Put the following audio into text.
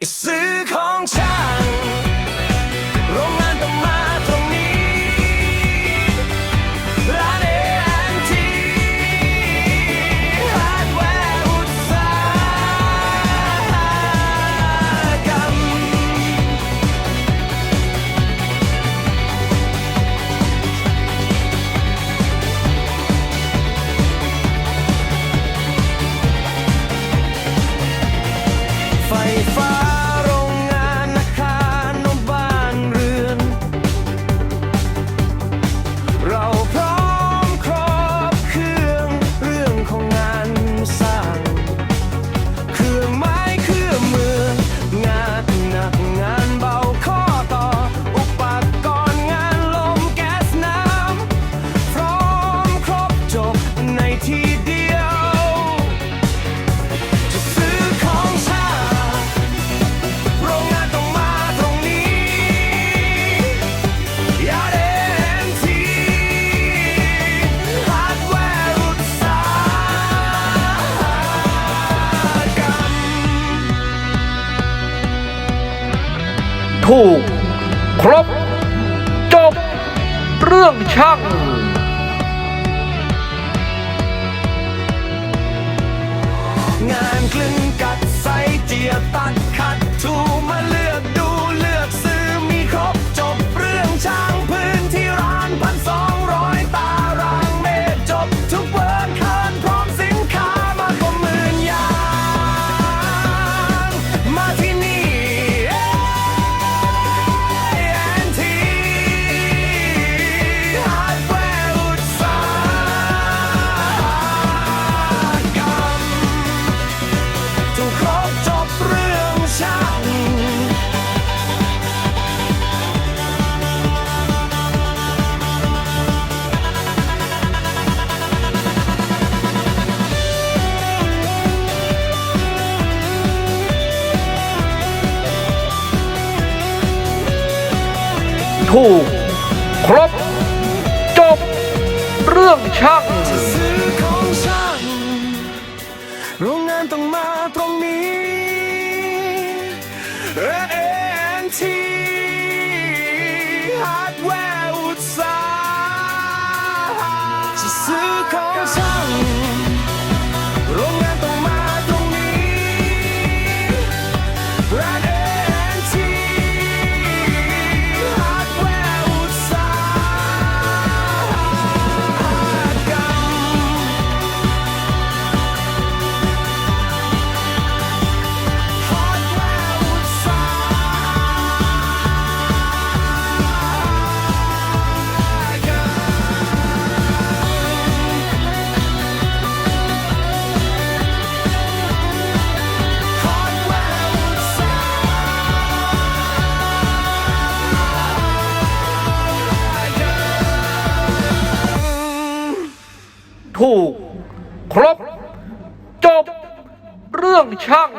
一丝空缠 ถูก ครบ ถูก ครบ จบ เรื่องช่างโรงงานต้องมาตรงนี้ A&T ถูก ครบ จบ เรื่องช่าง